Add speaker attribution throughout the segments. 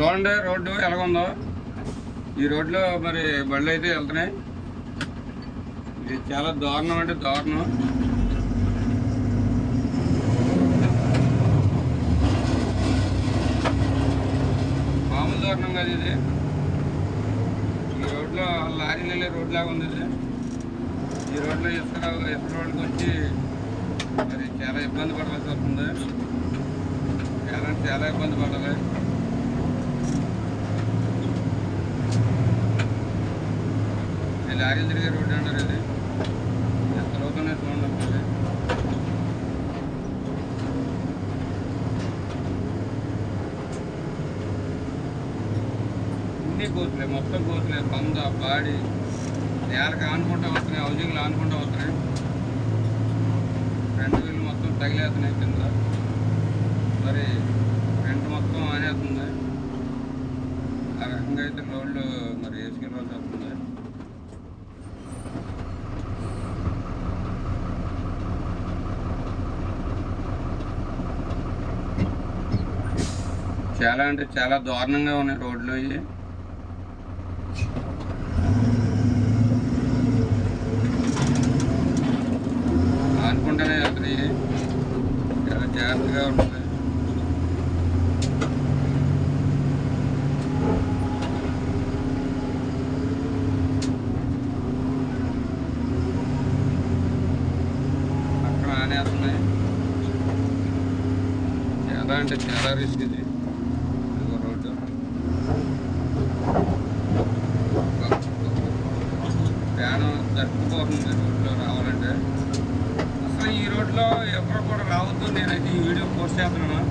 Speaker 1: చూడండి రోడ్డు ఎలాగుందో. ఈ రోడ్లో మరి బళ్ళు అయితే వెళ్తున్నాయి. ఇది చాలా దారుణం అంటే దారుణం. మామూలు దారుణం కాదు ఇది. ఈ రోడ్లో లారీలు వెళ్ళే రోడ్ లాగా ఉంది ఇది. ఈ రోడ్లో ఇసుక ఇసుక రోడ్కి వచ్చి మరి చాలా ఇబ్బంది పడాల్సి వస్తుంది. చాలా అంటే చాలా ఇబ్బంది పడాలి. లారీలు తిరిగే రోడ్డు అంటారు ఇది ఎంత లోతున్నా చూడండి ఒకసారి. అన్ని కోతులే మొత్తం కోతులే పంద బాడి నేలకు ఆనుకుంటా వస్తున్నాయి హౌజింగ్లు ఆనుకుంటా వస్తున్నాయి. రెండు వీళ్ళు మొత్తం తగిలేస్తున్నాయి కింద. మరి ఫ్రంట్ మొత్తం ఆనేస్తుంది. ఆ రకంగా అయితే రోడ్లు మరి వేసుకెళ్ళవలసి వస్తుంది. చాలా అంటే చాలా దారుణంగా ఉన్నాయి రోడ్లు ఇవి. అనుకుంటేనే వెళ్తున్నాయి చాలా జాగ్రత్తగా ఉంటుంది అక్కడ ఆనేస్తున్నాయి. చాలా అంటే చాలా రిస్క్ ఇది ఇదిగో రోడ్డు ప్రయాణం జరుపుకోకుండా రోడ్లో రావాలంటే అసలు ఈ రోడ్లో ఎవరు కూడా రావద్దు. నేనైతే ఈ వీడియో పోస్ట్ చేస్తున్నాను.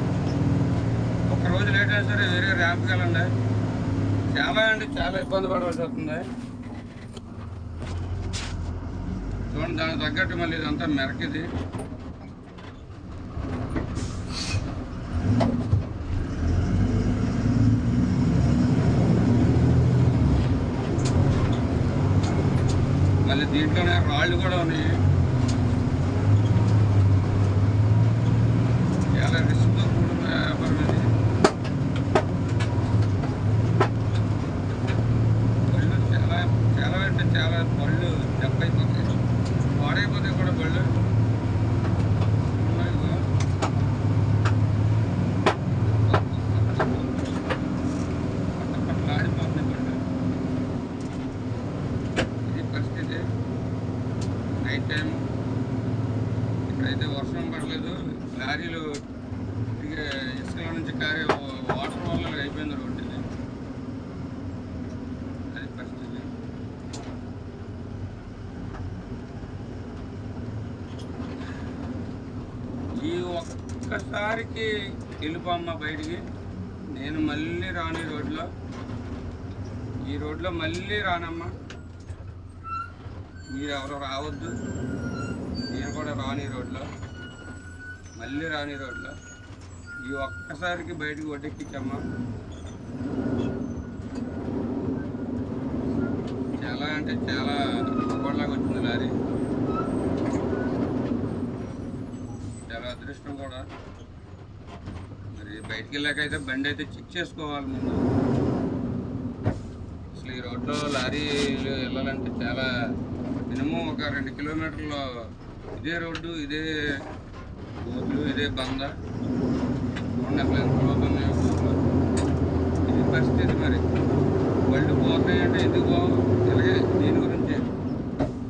Speaker 1: ఒక రోజు లేట్ అయినా సరే వేరే ర్యాంప్కి వెళ్ళండి. చాలా అంటే చాలా ఇబ్బంది పడవలసి వస్తుంది చూడండి దానికి తగ్గట్టు మళ్ళీ ఇదంతా మెరకిది. మళ్ళీ దీంట్లోనే రాళ్ళు కూడా ఉన్నాయి. చాలా రిస్క్తో కూడిన వ్యాపారం ఇది చాలా చాలా అంటే చాలా బళ్ళు దెబ్బైపోతాయి పాడైపోతాయి కూడా బళ్ళు ఉన్నాయి ఇగో. పట్ట పట్ల ఆడిపోతున్నాయి బళ్ళు ఇది పరిస్థితి నైట్ టైం ఇక్కడైతే వర్షం పడలేదు. లారీలు ఇక ఇసుకల నుంచి కారే వాటర్ వల్ల అయిపోయింది రోడ్డు అది పరిస్థితి. ఈ ఒక్కసారికి వెళ్ళిపోమ్మ బయటికి. నేను మళ్ళీ రాను ఈ రోడ్లో. ఈ రోడ్లో మళ్ళీ రానమ్మా. మీరెవరు రావద్దు. నేను కూడా రాని రోడ్లో. మళ్ళీ రాని రోడ్లో. ఈ ఒక్కసారికి బయటకు ఒడ్డెక్కించమ్మా చాలా అంటే చాలా గొప్పలాగా వచ్చింది లారీ. చాలా అదృష్టం కూడా. మరి బయటికి వెళ్ళాకైతే బండి అయితే చెక్ చేసుకోవాలి ముందు. అసలు ఈ రోడ్లో లారీలు వెళ్ళాలంటే చాలా ఒక రెండు కిలోమీటర్లు ఇదే రోడ్డు ఇదే ఊర్లు ఇదే బంద చూడండి ఇది పరిస్థితి మరి. బళ్ళు పోతున్నాయంటే ఇది ఎందుకు ఇలాగే దీని గురించి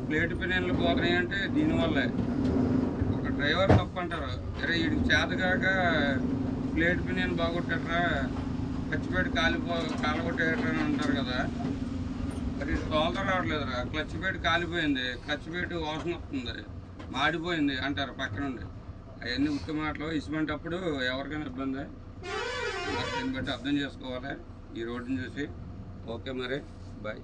Speaker 1: ప్లేట్ పినియన్లు పోతున్నాయంటే దీనివల్లే ఒక డ్రైవర్ తప్పు అంటారు అరే వీడికి చేతగాక ప్లేట్ పినియన్ బాగొట్టట్రా ఖర్చుపెట్టి కాలిపో కాలగొట్టేట్రా మరి తోలత రావట్లేదురా. క్లచ్ పెట్టి కాలిపోయింది. క్లచ్ పెట్టి వాసన వస్తుంది. మాడిపోయింది అంటారు పక్కనుండి అవన్నీ ఉత్త మాటలు. ఇసుమంటప్పుడు ఎవరికైనా ఇబ్బంది? మరి దీన్ని బట్టి అర్థం చేసుకోవాలి. ఈ రోడ్డుని చూసి. ఓకే మరి. బాయ్.